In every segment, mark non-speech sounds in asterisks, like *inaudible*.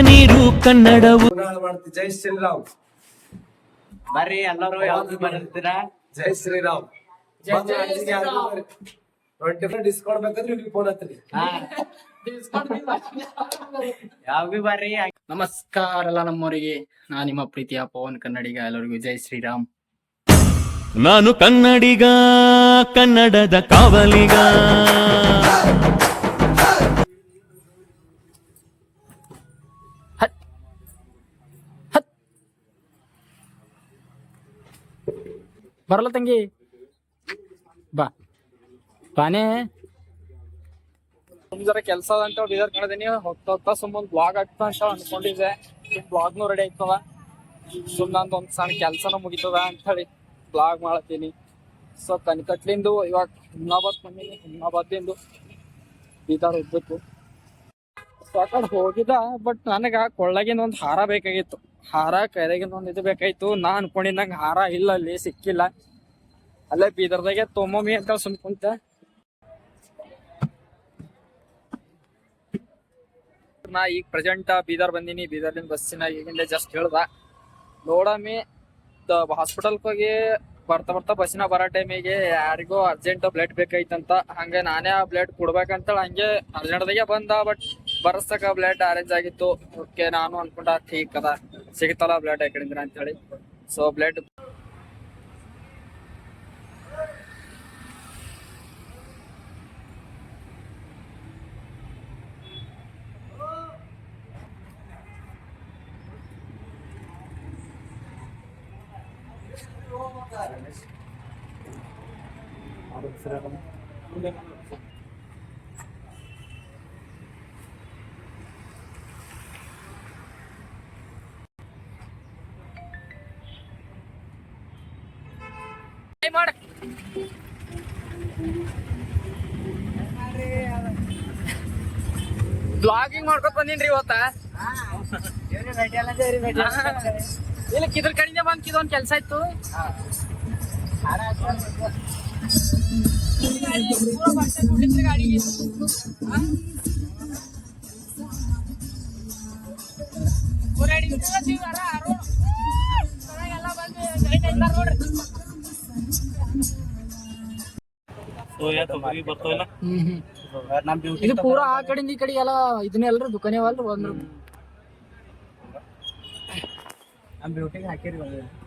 ನೀರು ಕನ್ನಡವು. ಜೈ ಶ್ರೀರಾಮ್. ಬರ್ರಿ ಎಲ್ಲರೂ ಯಾವ್ದು ಬರ್ತೀರಾ ಜೈ ಶ್ರೀರಾಮ್. ಡಿಸ್ಕೌಂಟ್ ಬೇಕಾದ್ರೆ ಫೋನ್ ಯಾವ ಬಿ ಬರ್ರಿ? ನಮಸ್ಕಾರ ಎಲ್ಲ ನಮ್ಮವರಿಗೆ. ನಾ ನಿಮ್ಮ ಪ್ರೀತಿಯ ಪವನ್ ಕನ್ನಡಿಗ. ಎಲ್ಲರಿಗೂ ಜೈ ಶ್ರೀರಾಮ್. ನಾನು ಕನ್ನಡಿಗ ಕನ್ನಡದ ಕಾವಲಿಗ. ಬರಲ್ಲ ತಂಗಿ. ಬಾ. ಬಾನೇ. ಜರ ಕೆಲಸ ಅಂತ ಬೀದರ್ ಕಣದೀನಿ. ಹೊತ್ತ ಹೋಗ್ತಾ ಸುಮ್ಮನೆ ಬ್ಲಾಗ್ ಆಗ್ತಾ ಅಂತ ಅನ್ಕೊಂಡಿದ್ದೆ. ಬ್ಲಾಗ್ನು ರೆಡಿ ಆಯ್ತದ. ಸುಮ್ ನಂದು ಒಂದ್ ಸಣ್ಣ ಕೆಲ್ಸನೂ ಮುಗಿತದ ಅಂತ ಹೇಳಿ ಬ್ಲಾಗ್ ಮಾಡತ್ತೀನಿ. ಸೊ ಕಣ್ಕಟ್ಲಿಂದು ಇವಾಗ ಹುಮ್ನಾಬಾದ್ ಬಂದೀನಿ ಹುಮ್ನಾಬಾದ್ಲಿಂದು ಬೀದರ್ ಹೋಗ್ಬೇಕು ಸೊ ಆ ಕಡೆ ಹೋಗಿದ ಬಟ್ ನನಗ ಕೊಳ್ಳಗಿನ ಒಂದು ಹಾರ ಬೇಕಾಗಿತ್ತು. ಹಾರ ಕೈದಾಗಿಂದ ಒಂದು ಇದು ಬೇಕಾಯ್ತು. ನಾ ಅನ್ಕೊಂಡಿದ್ದಂಗೆ ಹಾರ ಇಲ್ಲ, ಅಲ್ಲಿ ಸಿಕ್ಕಿಲ್ಲ. ಅಲ್ಲೇ ಬೀದರ್ದಾಗೆ ತೊಮ್ಮೊಮ್ಮಿ ಅಂತ ಸುಮ್ ಕುಂತ. ನಾ ಈಗ ಪ್ರೆಸೆಂಟ್ ಬೀದರ್ ಬಂದೀನಿ. ಬೀದರ್ಲಿಂದ ಬಸ್ಸಿನ ಈಗಿಂದ ಜಸ್ಟ್ ಹೇಳ್ದ. ನೋಡಮ್ಮಿ ಹಾಸ್ಪಿಟಲ್ ಹೋಗಿ ಬರ್ತಾ ಬರ್ತಾ ಬಸ್ಸಿನ ಬರೋ ಟೈಮಿಗೆ ಯಾರಿಗೋ ಅರ್ಜೆಂಟ್ ಬ್ಲಡ್ ಬೇಕಾಯ್ತಂತ. ಹಂಗೆ ನಾನೇ ಆ ಬ್ಲಡ್ ಕೊಡ್ಬೇಕಂತೇಳಿ ಹಂಗೆ ಅರ್ಜೆಂಟ್ದಾಗೆ ಬಂದ ಬಟ್ ಬರ್ಸಕ ಬ್ಲಡ್ ಅರೇಂಜ್ ಆಗಿತ್ತು. ಓಕೆ ನಾನು ಅನ್ಕೊಂಡ ಠೀಕ್ ಅದ ಸಿಗ್ತಲ್ಲ ಬ್ಲಡ್ ಯಾಕಡಿಂದ್ರ ಅಂತ ಹೇಳಿ ಸೊ ಬ್ಲಡ್ ಮಾಡ ಬ್ಲಾಗಿಂಗ್ ಮಾಡ್ಕೊತ ಬಂದಿನ್ರಿ ಇವತ್ತ. *laughs* ಇಲ್ಲ ಕಿದ್ರ ಕಡೆಯಿಂದ ಬಂದ್ ಕಿದೊಂದ್ ಕೆಲ್ಸ ಇತ್ತು. ಗಾಡಿಗೆ ನಮ್ ಡ್ಯೂಟಿ ಇದು ಪೂರಾ ಆ ಕಡೆಯಿಂದ ಈ ಕಡೆ ಎಲ್ಲ ಇದನ್ನೇ ಎಲ್ರು ದುಕಾನೆ ಅಲ್ರಿ ಒಂದ್ ನಮ್ ಡ್ಯೂಟಿಗೆ ಹಾಕಿರಿ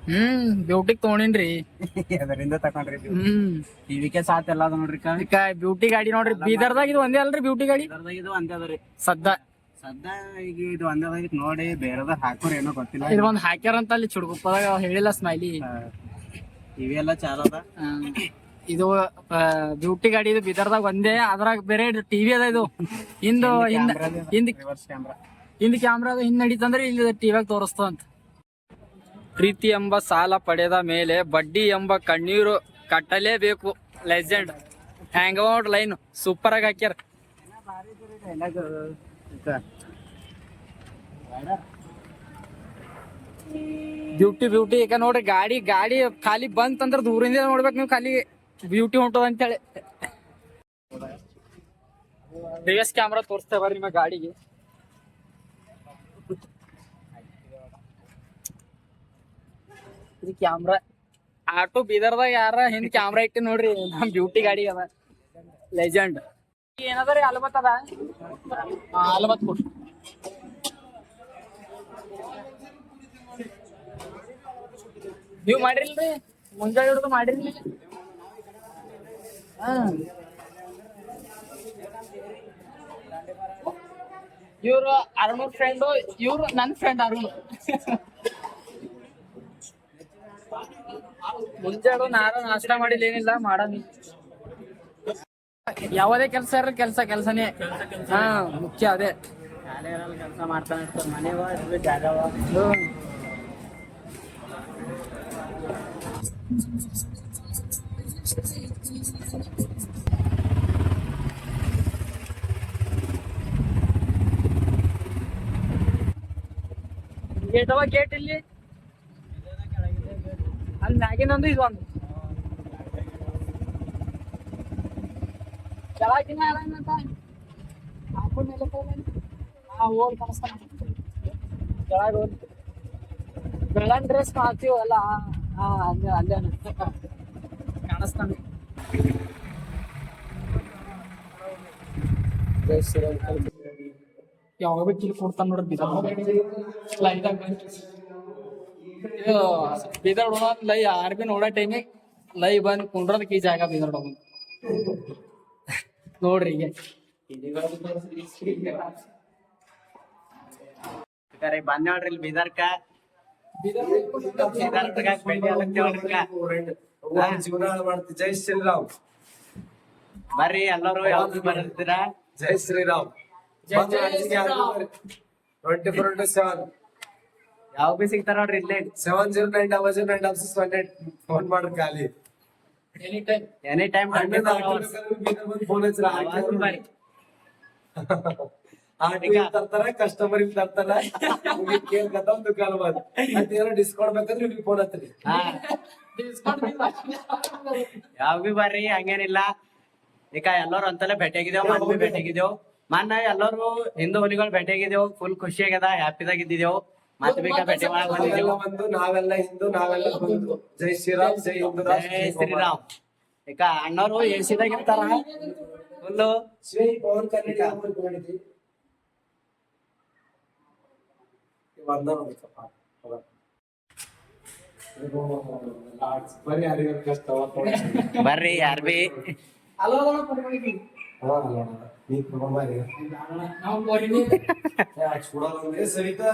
ಹ್ಮ್ ಬ್ಯೂಟಿಗ್ ತಗೊಂಡಿನ್ರಿ. ಅದರಿಂದ ತಕೊಂಡ್ರಿ ಹ್ಮ್. ಟಿವಿಕೆ ಸಾತ್ ಎಲ್ಲ ಅದ ನೋಡ್ರಿ ಕಾ ಈಗ ಬ್ಯೂಟಿ ಗಾಡಿ ನೋಡ್ರಿ ಬೀದರ್ದಾಗ ಇದು ಒಂದೇ ಅಲ್ರಿ ಬ್ಯೂಟಿ ಗಾಡಿ? ಇದ್ರದಾಗ ಇದು ಒಂದೇ ಅದ ರೀ. ಸದ್ದ. ಸದ್ದ ಈಗ ಇದು ಒಂದೇ ಅದ ನೋಡಿ ಬೇರೆದ ಹಾಕೋರ್ ಏನೋ ಗೊತ್ತಿಲ್ಲ. ಇದು ಒಂದ್ ಹಾಕ್ಯಾರ ಅಂತ ಅಲ್ಲಿ ಚುಡುಗುಪ್ಪದಾಗ ಹೇಳಿಲ್ಲ ಸ್ಮೈಲಿ ಟಿವಿ ಎಲ್ಲ ಚಾಲ ಅದ. ಇದು ಬ್ಯೂಟಿ ಗಾಡಿ ಇದು ಬಿದರ್ದಾಗ ಒಂದೇ ಅದ್ರಾಗ ಬೇರೆ ಟಿವಿ ಅದ ಇದು. ಹಿಂದು ಹಿಂದ ಹಿಂದ್ ರಿವರ್ಸ್ ಕ್ಯಾಮ್ರಾ. ಹಿಂದ್ ಕ್ಯಾಮ್ರಾ ಹಿಂದ್ ನಡೀತಂದ್ರೆ ಇಲ್ಲಿ ಟಿವಿಯಾಗ ತೋರಿಸ್ತದಂತ ಪ್ರೀತಿ ಎಂಬ ಸಾಲ ಪಡೆದ ಮೇಲೆ ಬಡ್ಡಿ ಎಂಬ ಕಣ್ಣೀರು ಕಟ್ಟಲೇಬೇಕು. Legend. Hang out line. Super ಆಗಿ ಹಾಕ್ಯಾರ. Beauty beauty. ಈಗ ನೋಡ್ರಿ ಗಾಡಿ ಗಾಡಿ ಖಾಲಿ ಬಂತಂದ್ರೆ ದೂರಿಂದ ನೋಡ್ಬೇಕು ನೀವು ಖಾಲಿ ಬ್ಯೂಟಿ ಹೊಂಟದ ಅಂತೇಳಿ. ರಿವರ್ಸ್ ಕ್ಯಾಮ್ರಾ ತೋರಿಸ್ತೇವ ನಿಮ್ಮ ಗಾಡಿಗೆ. ಇದು ಕ್ಯಾಮ್ರಾ. ಆಟೋ ಬೀದರ್ದಾಗ ಯಾರ ಹಿಂದ್ ಕ್ಯಾಮ್ರಾ ಇಟ್ಟು ನೋಡ್ರಿ, ನಮ್ ಬ್ಯೂಟಿ ಗಾಡಿ ಅದ. ಲೆಜೆಂಡ್. ಏನದ ರೀ ಅಲ್ಬತ್ ಅದ? ಅಲ್ಬತ್ ಕೊಡ್ರಿ ನೀವು ಮಾಡಿರಿಲ್ರಿ, ಮುಂಜಾನೆ ಹಿಡಿದು ಮಾಡಿರ್ಲಿ. ಹಾ ಇವ್ರು ಅರುಣ್ ಫ್ರೆಂಡು ಇವ್ರು ನನ್ನ ಫ್ರೆಂಡ್ ಅರುಣ್. ಮುಂಜಾನೆ ನಾನು ನಾಷ್ಟ ಮಾಡಿಲ್ಲ, ಏನಿಲ್ಲ ಮಾಡಮಿ ಯಾವುದೇ ಕೆಲಸ ಇರ ಕೆಲಸ, ಕೆಲಸನೇ. ಹಾ, ಮುಖ್ಯ ಅದೇ. ಕೆಲಸ ಮಾಡ್ತಾನೆ ಇರ್ತಾರೆ ಮನೆವ ಜಾಗವ. ಗೇಟ್ ಅವ ಗೇಟ್ ಇಲ್ಲಿ ಅಲ್ಲಿ ಮ್ಯಾಗಿನೊಂದು ಇದು ಒಂದು ಕೆಳಗಿನ ಏನಂತ ಹಾಕೊಂಡ್ ಮೇಲೆ ಹೋಗ್ಲಿ. ಹಾ ಹೋಗಿ ಕಳಿಸ್ತಾನ ಕೆಳಗ ಬೆಳ್ಳನ್ ಡ್ರೆಸ್ ಮಾಡ್ತೀವಲ್ಲ ಹಾ ಅಲ್ಲೇ ಅಲ್ಲೇ ಕಾಣಿಸ್ತಾನೆ ಜೈ ಶ್ರೀರಾಮ್ ಯಾವಾಗ ಬೇಕು ಇಲ್ಲಿ ಕೊಡ್ತಾನ ನೋಡ್ರಿ ಬೀದರ್ ಲೈಟ್ ಇದು ಬೀದರ್ ಲೈ ಯಾರು ಬಿ ನೋಡೋ ಟೈಮಿಗೆ ಲೈ ಬಂದ್ ಕುಂಡ್ರದಕ್ಕೆ ಈ ಜಾಗ ಬೀದರ್ ನೋಡ್ರಿ ಈಗ. ಕರೆ ಬಂದ್ ನೋಡ್ರಿ ಇಲ್ಲಿ ಬೀದರ್ಕ. ಬೀದರ್ ಬೀದರ್ಕ. ಜೀವನ ಮಾಡ್ತಿ. ಜೈ ಶ್ರೀರಾಮ್. ಬರ್ರಿ ಎಲ್ಲರೂ ಯಾವ್ದು ಬರ್ತೀರಾ ಜೈ Shriram. Twenty four into seven ಯಾವ ಬಿ ಸಿಗ್ತಾರ ನೋಡ್ರಿ ಇಲ್ಲೇ. Seven zero nine double zero nine double six one eight phone ಮಾಡ್ರಿ ಖಾಲಿ. ಎನಿ ಟೈಮ್ ಫೋನ್ ತರ್ತಾರ ಕಸ್ಟಮರ್ ತರ್ತಾರ ಕೇಳ್ಕತ್ತ ದುಕಾನ್ ಬಂದ್ ಮತ್ತೇನೋ ಡಿಸ್ಕೌಂಟ್ ಬೇಕಂದ್ರೆ ನಿಮ್ಗೆ ಫೋನ್ ಹತ್ರಿ ಯಾವ ಬಿ ಬರ್ರಿ ಹಂಗೇನಿಲ್ಲ. ಈಗ ಎಲ್ಲರೂ ಅಂತಲೇ ಭೇಟಿಯಾಗಿದ್ದೇವೆ ಭೇಟಿಯಾಗಿದ್ದೇವ್. ಮೊನ್ನೆ ಎಲ್ಲರೂ ಹಿಂದೂ ಹುಲಿಗಳು ಭೇಟಿಯಾಗಿದ್ದೆವು ಫುಲ್ ಖುಷಿ ಆಗ್ಯದ ಹ್ಯಾಪಿದಾಗ ಇದ್ದಿದ್ದೆವು ಮತ್ತೆ ಬೇಕಾ ಭೇಟಿ ಮಾಡಕ್ ಬಂದಿದ್ದೇವ್ ಬಂದು ನಾವೆಲ್ಲ ಹಿಂದೂ ನಾವೆಲ್ಲ ಬಂದು. ಜೈ ಶ್ರೀರಾಮ್ ಜೈ ಹಿಂದೂ ಜೈ ಶ್ರೀರಾಮ್. ಈಗ ಅಣ್ಣವ್ರು ಎಸಿದಾಗ ಇರ್ತಾರ ಫುಲ್ಲು ಶ್ರೀ ಪವನ್ ಕನ್ನಡಿ ಬಂದ ಕಷ್ಟ ಬರ್ರಿ ಯಾರ್ ಬಿ? ಅಲೋ ಅಲೋ ಕೊಡ್ಬೇಕು ನೀ ಕುಟುಂಬಾರಿ ಸುಡೋದು ಸರಿತಾ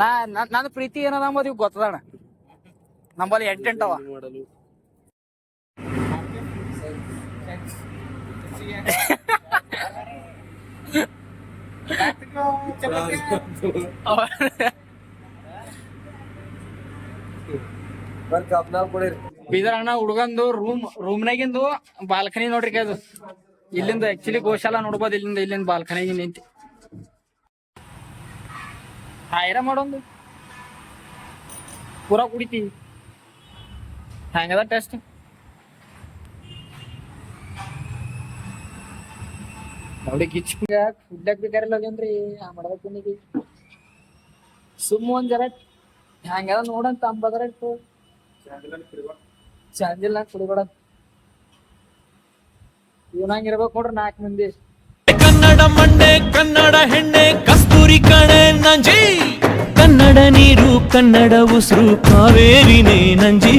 ನಾ ನನ್ನ ಪ್ರೀತಿ ಏನದ ಅಂಬೋದು ಇವ್ ನಮ್ಮಲ್ಲಿ ನಂಬಲ್ಲಿ ಎಂಟೆಂಟವ ಮಾಡಲು. ಬೀದರ್ ಅಣ್ಣ ಹುಡುಗಂದು ರೂಮ್ ರೂಮ್ನಾಗಿಂದು ಬಾಲ್ಕನಿ ನೋಡ್ರಿ ಅದು ಇಲ್ಲಿಂದ ಆಕ್ಚುಲಿ ಗೋಶಾಲ ನೋಡ್ಬೋದು, ಇಲ್ಲಿಂದ ಇಲ್ಲಿಂದ ಬಾಲ್ಕನಿಗೆ ನಿಂತಿ. ಹಾಯ್ರ ಮಾಡೋದು ಪೂರಾ ಕುಡಿತೀವಿ ಹ್ಯಾಂಗದ ಟೆಸ್ಟ್ ನೋಡಿ ಗಿಚ್ಚಿಂಗ ಫುಡ್ ಬೇಕಾರಿಲ್ಲ ಹೋಗ್ಯನ್ರಿ ಆ ಮಾಡ್ಬೇಕನಿಗೆ ಸುಮ್ಮ ಒಂದ್ ಜರ ಹೆಂಗದ ನೋಡಂತ ಅಂಬದರ ಇಟ್ಟು ಚಂದಿಲ್ಲ ಕುಡಿಬೇಡ. ಇವನಂಗಿರ್ಬೇಕು ನೋಡ್ರಿ ನಾಲ್ಕು ಮಂದಿ. ಕನ್ನಡ ಮಂಡೆ, ಕನ್ನಡ ಹೆಣ್ಣೆ, ಕಸ್ತೂರಿ ಕಣೆ, ನಂಜಿ. ಕನ್ನಡ ನೀರು, ಕನ್ನಡ ಉಸಿರು, ಕಾವೇರಿನೇ ನಂಜಿ.